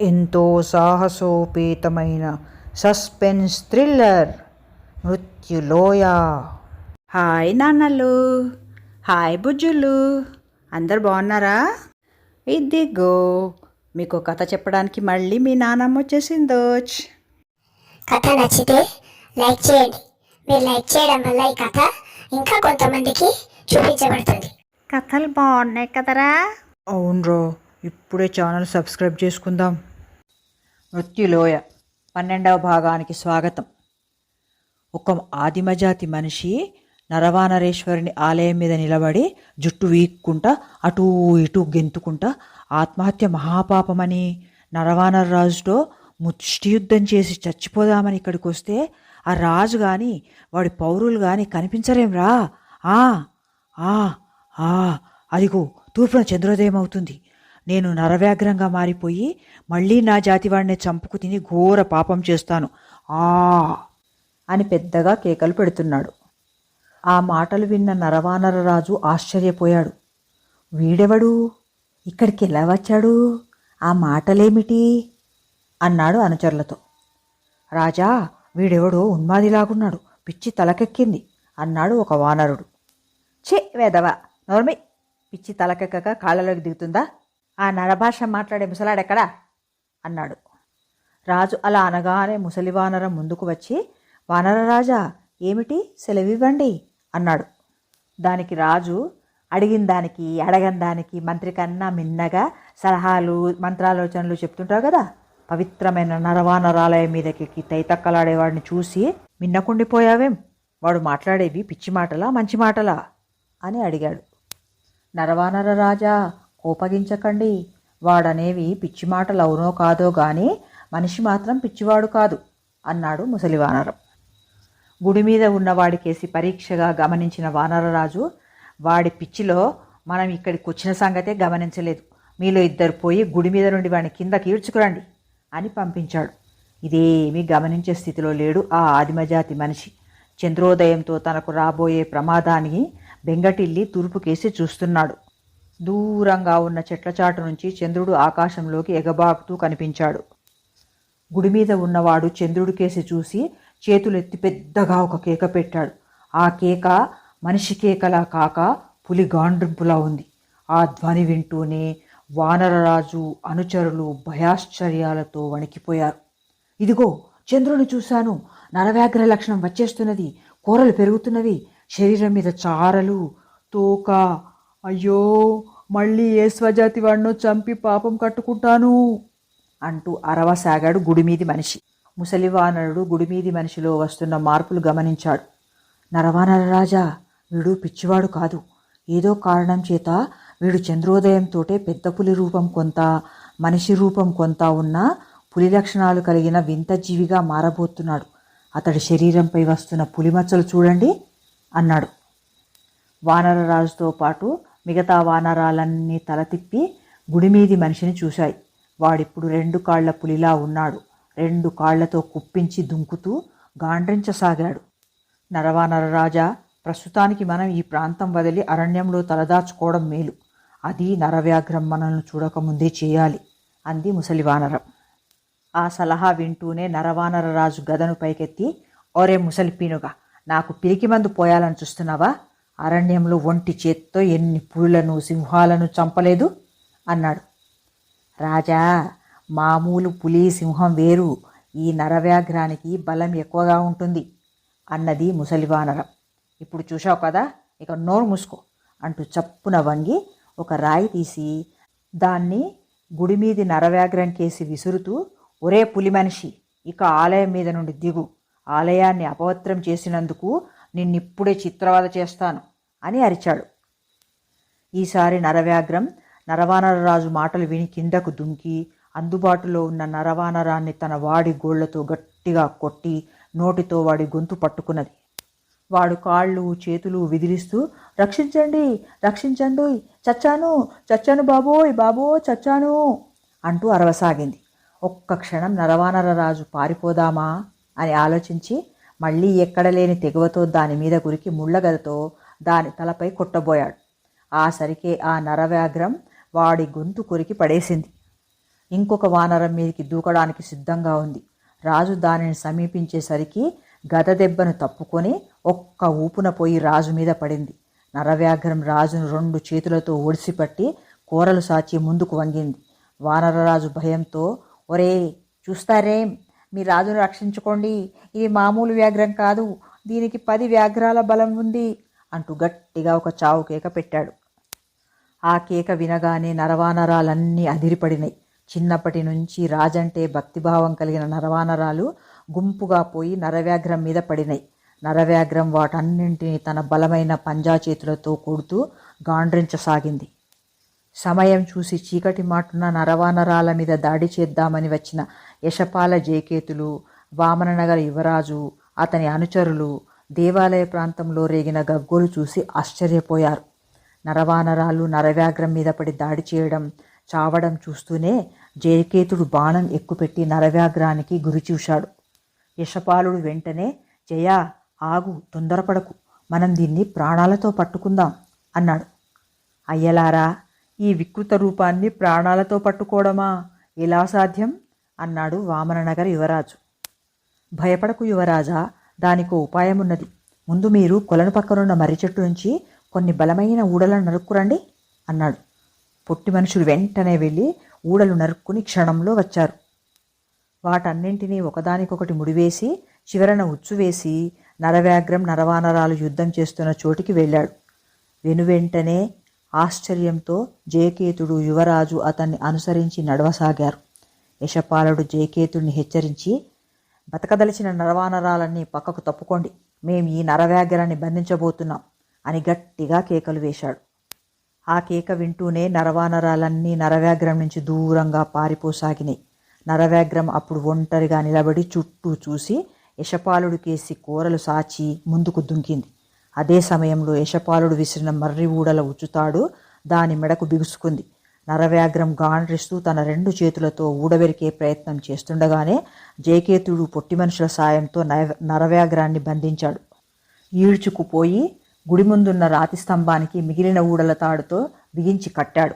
ఎంతో సాహసోపేతమైన suspense thriller. మృత్యులోయ. Hi నాన్నలు. హాయ్ బుజ్జులు. అందరు బాగున్నారా? ఇదిగో మీకు కథ చెప్పడానికి మళ్ళీ మీ నాన్నమ్మ వచ్చేసిందోచ్. కథ నచ్చితే లైక్ చేయండి. మీరు లైక్ చేయడం వల్ల ఈ కథ ఇంకా కొంతమందికి చూపించబడుతుంది. కథలు బాగున్నాయి కదరా? అవునరో ఇప్పుడే ఛానల్ సబ్స్క్రైబ్ చేసుకుందాం. మృత్యులోయ పన్నెండవ భాగానికి స్వాగతం. ఒక ఆదిమజాతి మనిషి నరవానరేశ్వరుని ఆలయం మీద నిలబడి జుట్టు వీక్కుంటా అటూ ఇటూ గెంతుకుంటా ఆత్మహత్య మహాపాపమని నరవానరరాజుతో ముష్టియుద్ధం చేసి చచ్చిపోదామని ఇక్కడికి వస్తే ఆ రాజు గాని వాడి పౌరులు గాని కనిపించరేంరా ఆ ఆ ఆ అదిగో తూర్పున చంద్రోదయం అవుతుంది. నేను నరవ్యాగ్రంగా మారిపోయి మళ్ళీ నా జాతివాడిని చంపుకు తిని ఘోర పాపం చేస్తాను. ఆ! అని పెద్దగా కేకలు పెడుతున్నాడు. ఆ మాటలు విన్న నరవానరరాజు ఆశ్చర్యపోయాడు. వీడెవడు? ఇక్కడికి ఎలా వచ్చాడు? ఆ మాటలేమిటి? అన్నాడు అనుచరులతో. రాజా వీడెవడో ఉన్మాదిలాగున్నాడు. పిచ్చి తలకెక్కింది అన్నాడు ఒక వానరుడు. ఛే వేదవా నోర్మి! పిచ్చి తలకెక్కక కాళ్ళలోకి దిగుతుందా? ఆ నరభాష మాట్లాడే ముసలాడెక్కడా? అన్నాడు. రాజు అలా అనగానే ముసలి వానరం ముందుకు వచ్చి వానరరాజా ఏమిటి? సెలవివ్వండి అన్నాడు. దానికి రాజు అడిగిన దానికి అడగని దానికి మంత్రి కన్నా మిన్నగా సలహాలు మంత్రాలోచనలు చెప్తుంటావు కదా? పవిత్రమైన నరవానరాలయం మీదకి తైతక్కలాడేవాడిని చూసి మిన్నకుండిపోయావేం? వాడు మాట్లాడేవి పిచ్చి మాటలా మంచి మాటలా అని అడిగాడు. నరవానర రాజా కోపగించకండి. వాడనేవి పిచ్చి మాటలు అవునో కాదో గాని మనిషి మాత్రం పిచ్చివాడు కాదు అన్నాడు ముసలి వానరం గుడి మీద ఉన్న వాడికేసి పరీక్షగా గమనించిన వానరరాజు వాడి పిచ్చిలో మనం ఇక్కడికి వచ్చిన సంగతే గమనించలేదు. మీలో ఇద్దరు పోయి గుడి మీద నుండి వాడిని కింద కీడ్చుకురండి అని పంపించాడు. ఇదేమీ గమనించే స్థితిలో లేడు ఆ ఆదిమజాతి మనిషి. చంద్రోదయంతో తనకు రాబోయే ప్రమాదాన్ని బెంగటిల్లి తూర్పుకేసి చూస్తున్నాడు. దూరంగా ఉన్న చెట్ల చాటు నుంచి చంద్రుడు ఆకాశంలోకి ఎగబాకుతూ కనిపించాడు. గుడి మీద ఉన్నవాడు చంద్రుడు కేసి చూసి చేతులెత్తి పెద్దగా ఒక కేక పెట్టాడు. ఆ కేక మనిషి కేకలా కాక పులి గాండ్రింపులా ఉంది. ఆ ధ్వని వింటూనే వానరరాజు అనుచరులు భయాశ్చర్యాలతో వణికిపోయారు. ఇదిగో చంద్రుని చూశాను. నరవ్యాఘ్ర లక్షణం వచ్చేస్తున్నది. కూరలు పెరుగుతున్నవి. శరీరం మీద చారలు తోక అయ్యో మళ్ళీ ఏ స్వజాతి వాడినో చంపి పాపం కట్టుకుంటాను? అంటూ అరవసాగాడు గుడిమీది మనిషి. ముసలివానరుడు గుడిమీది మనిషిలో వస్తున్న మార్పులు గమనించాడు. నరవానరరాజా వీడు పిచ్చివాడు కాదు. ఏదో కారణం చేత వీడు చంద్రోదయంతోటే పెద్ద పులి రూపం కొంత మనిషి రూపం కొంత ఉన్న పులి లక్షణాలు కలిగిన వింత జీవిగా మారబోతున్నాడు. అతడి శరీరంపై వస్తున్న పులిమచ్చలు చూడండి అన్నాడు. వానరరాజుతో పాటు మిగతా వానరాలన్నీ తల తిప్పి గుడిమీది మనిషిని చూశాయి. వాడిప్పుడు రెండు కాళ్ళ పులిలా ఉన్నాడు. రెండు కాళ్ళతో కుప్పించి దుంకుతూ గాండ్రించసాగాడు. నరవానరరాజా ప్రస్తుతానికి మనం ఈ ప్రాంతం వదిలి అరణ్యంలో తలదాచుకోవడం మేలు. అది నరవ్యాఘ్రం మనల్ని చూడకముందే చేయాలి అంది ముసలివానరం. ఆ సలహా వింటూనే నరవానరరాజు గదను పైకెత్తి ఒరే ముసలి పీనుగా నాకు పిరికి మందు పోయాలని చూస్తున్నావా? అరణ్యంలో ఒంటి చేత్తో ఎన్ని పులులను సింహాలను చంపలేదు? అన్నాడు. రాజా మామూలు పులి సింహం వేరు. ఈ నరవ్యాఘ్రానికి బలం ఎక్కువగా ఉంటుంది అన్నది ముసలివానరం ఇప్పుడు చూశావు కదా ఇక నోరు మూసుకో అంటూ చప్పున వంగి ఒక రాయి తీసి దాన్ని గుడి మీది నరవ్యాఘ్రం కేసి విసురుతూ ఒరే పులి మనిషి ఇక ఆలయం మీద నుండి దిగు. ఆలయాన్ని అపవిత్రం చేసినందుకు నిన్నిప్పుడే చిత్రవద చేస్తాను. అని అరిచాడు. ఈసారి నరవ్యాఘ్రం నరవానరరాజు మాటలు విని కిందకు దుంకి అందుబాటులో ఉన్న నరవానరాన్ని తన వాడి గోళ్ళతో గట్టిగా కొట్టి నోటితో వాడి గొంతు పట్టుకున్నది. వాడు కాళ్ళు చేతులు విదిలిస్తూ రక్షించండి రక్షించండి చచ్చాను చచ్చాను బాబోయ్ బాబో చచ్చాను అంటూ అరవసాగింది. ఒక్క క్షణం నరవానరరాజు పారిపోదామా? అని ఆలోచించి మళ్ళీ ఎక్కడ లేని తెగువతో దాని మీద గురికి ముళ్ళగదతో దాని తలపై కొట్టబోయాడు. ఆ సరికే ఆ నరవ్యాఘ్రం వాడి గొంతు కొరికి పడేసింది. ఇంకొక వానరం మీదకి దూకడానికి సిద్ధంగా ఉంది. రాజు దానిని సమీపించేసరికి గద దెబ్బను తప్పుకొని ఒక్క ఊపున పోయి రాజు మీద పడింది. నరవ్యాఘ్రం రాజును రెండు చేతులతో ఒడిసిపట్టి కూరలు సాచి ముందుకు వంగింది. వానరరాజు భయంతో ఒరే చూస్తారేం మీ రాజును రక్షించుకోండి. ఇది మామూలు వ్యాఘ్రం కాదు. దీనికి పది వ్యాఘ్రాల బలం ఉంది. అంటూ గట్టిగా ఒక చావు కేక పెట్టాడు. ఆ కేక వినగానే నరవానరాలన్నీ అదిరిపడినాయి చిన్నప్పటి నుంచి రాజంటే భక్తిభావం కలిగిన నరవానరాలు గుంపుగా పోయి నరవ్యాఘ్రం మీద పడినాయి నరవ్యాఘ్రం వాటన్నింటినీ తన బలమైన పంజా చేతులతో కొడుతూ గాండ్రించసాగింది. సమయం చూసి చీకటి మాటున నరవానరాల మీద దాడి చేద్దామని వచ్చిన యశపాల జయకేతులు వామననగర యువరాజు అతని అనుచరులు దేవాలయ ప్రాంతంలో రేగిన గగ్గోలు చూసి ఆశ్చర్యపోయారు. నరవానరాలు నరవ్యాఘ్రం మీద పడి దాడి చేయడం చావడం చూస్తూనే జయకేతుడు బాణం ఎక్కుపెట్టి నరవ్యాఘ్రానికి గురి చూశాడు. యశపాలుడు వెంటనే జయ ఆగు తొందరపడకు. మనం దీన్ని ప్రాణాలతో పట్టుకుందాం అన్నాడు. అయ్యలారా ఈ వికృత రూపాన్ని ప్రాణాలతో పట్టుకోవడమా? ఎలా సాధ్యం? అన్నాడు వామననగర యువరాజు. భయపడకు యువరాజా దానికో ఉపాయమున్నది. ముందు మీరు కొలను పక్కనున్న మర్రి చెట్టు నుంచి కొన్ని బలమైన ఊడలను నరుక్కురండి అన్నాడు. పొట్టి మనుషులు వెంటనే వెళ్ళి ఊడలు నరుక్కుని క్షణంలో వచ్చారు. వాటన్నింటినీ ఒకదానికొకటి ముడివేసి చివరన ఉచ్చు వేసి నరవ్యాఘ్రం నరవానరాలు యుద్ధం చేస్తున్న చోటికి వెళ్ళాడు. వెనువెంటనే ఆశ్చర్యంతో జయకేతుడు యువరాజు అతన్ని అనుసరించి నడవసాగారు. యశపాలుడు జయకేతుడిని హెచ్చరించి బతకదలిచిన నరవానరాలన్నీ పక్కకు తప్పుకోండి. మేం ఈ నరవ్యాఘ్రాన్ని బంధించబోతున్నాం అని గట్టిగా కేకలు వేశాడు. ఆ కేక వింటూనే నరవానరాలన్నీ నరవ్యాఘ్రం నుంచి దూరంగా పారిపోసాగినాయి. నరవ్యాఘ్రం అప్పుడు ఒంటరిగా నిలబడి చుట్టూ చూసి యశపాలుడు కేసి కూరలు సాచి ముందుకు దుంకింది. అదే సమయంలో యశపాలుడు విసిరిన మర్రి ఊడల ఉచ్చుతాడు దాని మెడకు బిగుసుకుంది. నరవ్యాఘ్రం గాండ్రిస్తూ తన రెండు చేతులతో ఊడవెరికే ప్రయత్నం చేస్తుండగానే జయకేతుడు పొట్టి మనుషుల సాయంతో నరవ్యాగ్రాన్ని నరవ్యాఘ్రాన్ని బంధించాడు. ఈడ్చుకుపోయి గుడి ముందున్న రాతి స్తంభానికి మిగిలిన ఊడల తాడుతో బిగించి కట్టాడు.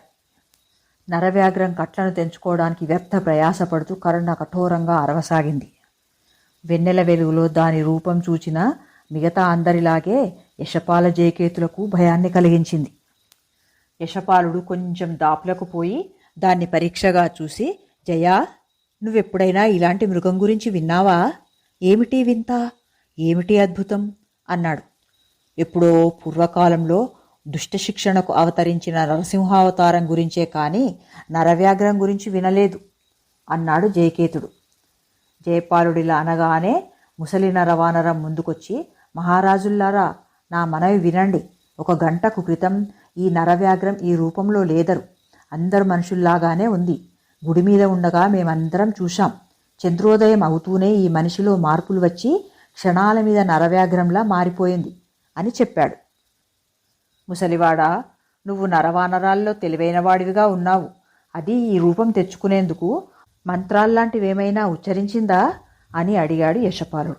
నరవ్యాఘ్రం కట్లను తెంచుకోవడానికి వ్యర్థ ప్రయాసపడుతూ కరుణ కఠోరంగా అరవసాగింది. వెన్నెల వెలుగులో దాని రూపం చూచిన మిగతా అందరిలాగే యశపాల జయకేతులకు భయాన్ని కలిగించింది. యశపాలుడు కొంచెం దాపులకు పోయి దాన్ని పరీక్షగా చూసి జయా నువ్వెప్పుడైనా ఇలాంటి మృగం గురించి విన్నావా? ఏమిటి వింత? ఏమిటి అద్భుతం? అన్నాడు. ఎప్పుడో పూర్వకాలంలో దుష్ట శిక్షణకు అవతరించిన నరసింహావతారం గురించే కానీ నరవ్యాఘ్రం గురించి వినలేదు అన్నాడు జయకేతుడు. జయపాలుడిలా అనగానే ముసలి నరవానరం ముందుకొచ్చి మహారాజుల్లారా నా మనవి వినండి. ఒక గంటకు క్రితం ఈ నరవ్యాఘ్రం ఈ రూపంలో లేదరు. అందరు మనుషుల్లాగానే ఉంది. గుడి మీద ఉండగా మేమందరం చూశాం. చంద్రోదయం అవుతూనే ఈ మనిషిలో మార్పులు వచ్చి క్షణాల మీద నరవ్యాఘ్రంలా మారిపోయింది అని చెప్పాడు. ముసలివాడా నువ్వు నరవానరాల్లో తెలివైనవాడివిగా ఉన్నావు. అది ఈ రూపం తెచ్చుకునేందుకు మంత్రాల్లాంటివేమైనా ఉచ్చరించిందా అని అడిగాడు యశపాలుడు.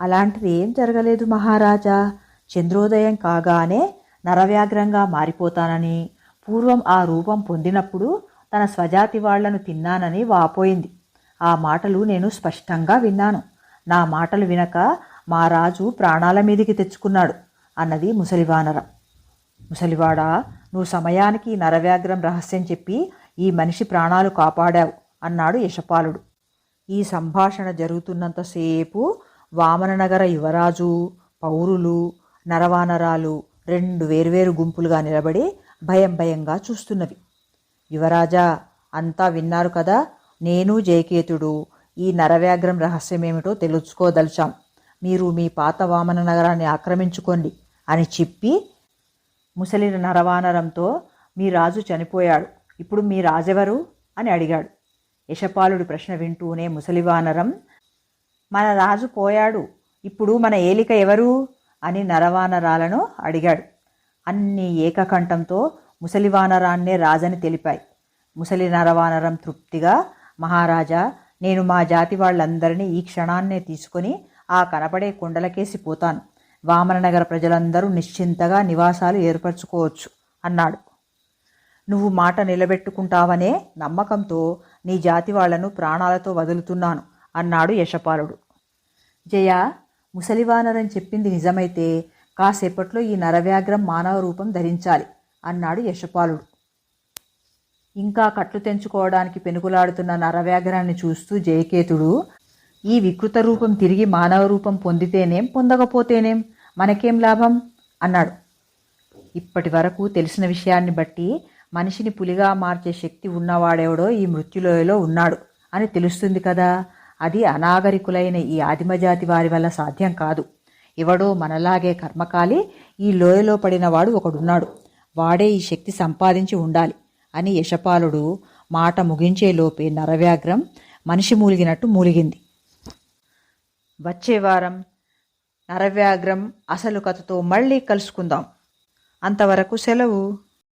అలాంటిది ఏం జరగలేదు మహారాజా చంద్రోదయం కాగానే నరవ్యాఘ్రంగా మారిపోతానని పూర్వం ఆ రూపం పొందినప్పుడు తన స్వజాతి వాళ్ళను తిన్నానని వాపోయింది. ఆ మాటలు నేను స్పష్టంగా విన్నాను. నా మాటలు వినక మా రాజు ప్రాణాల మీదికి తెచ్చుకున్నాడు అన్నది ముసలివానరం. ముసలివాడా నువ్వు సమయానికి నరవ్యాగ్రం నరవ్యాఘ్రం రహస్యం చెప్పి ఈ మనిషి ప్రాణాలు కాపాడావు అన్నాడు యశపాలుడు. ఈ సంభాషణ జరుగుతున్నంతసేపు వామననగర యువరాజు పౌరులు నరవానరాలు రెండు వేర్వేరు గుంపులుగా నిలబడి భయం భయంగా చూస్తున్నవి. యువరాజా అంతా విన్నారు కదా నేను జయకేతుడు ఈ నరవ్యాఘ్రం రహస్యమేమిటో తెలుసుకోదలిచాం. మీరు మీ పాత వామన నగరాన్ని ఆక్రమించుకోండి అని చెప్పి ముసలి నరవానరంతో మీ రాజు చనిపోయాడు ఇప్పుడు మీ రాజెవరు అని అడిగాడు. యశపాలుడి ప్రశ్న వింటూనే ముసలివానరం మన రాజు పోయాడు ఇప్పుడు మన ఏలిక ఎవరు? అని నరవానరాలను అడిగాడు. అన్ని ఏకకంఠంతో ముసలివానరాన్నే రాజని తెలిపాయి. ముసలి నరవానరం తృప్తిగా మహారాజా నేను మా జాతి వాళ్ళందరినీ ఈ క్షణాన్నే తీసుకొని ఆ కనపడే కొండలకేసి పోతాను. వామననగర ప్రజలందరూ నిశ్చింతగా నివాసాలు ఏర్పరచుకోవచ్చు అన్నాడు. నువ్వు మాట నిలబెట్టుకుంటావనే నమ్మకంతో నీ జాతి వాళ్ళను ప్రాణాలతో వదులుతున్నాను అన్నాడు యశపాలుడు. జయ ముసలివానరని చెప్పింది నిజమైతే కాసేపట్లో ఈ నరవ్యాఘ్రం మానవ రూపం ధరించాలి అన్నాడు యశపాలుడు. ఇంకా కట్లు తెంచుకోవడానికి పెనుకులాడుతున్న నరవ్యాఘ్రాన్ని చూస్తూ జయకేతుడు ఈ వికృత రూపం తిరిగి మానవ రూపం పొందితేనేం పొందకపోతేనేం మనకేం లాభం? అన్నాడు. ఇప్పటి వరకు తెలిసిన విషయాన్ని బట్టి మనిషిని పులిగా మార్చే శక్తి ఉన్నవాడెవడో ఈ మృత్యులోయలో ఉన్నాడు అని తెలుస్తుంది కదా. అది అనాగరికులైన ఈ ఆదిమజాతి వారి వల్ల సాధ్యం కాదు. ఎవడో మనలాగే కర్మకాలి ఈ లోయలో పడినవాడు ఒకడున్నాడు. వాడే ఈ శక్తి సంపాదించి ఉండాలి అని యశపాలుడు మాట ముగించేలోపే నరవ్యాగ్రం మనిషి మూలిగినట్టు మూలిగింది. వచ్చే వారం నరవ్యాగ్రం అసలు కథతో మళ్ళీ కలుసుకుందాం. అంతవరకు సెలవు.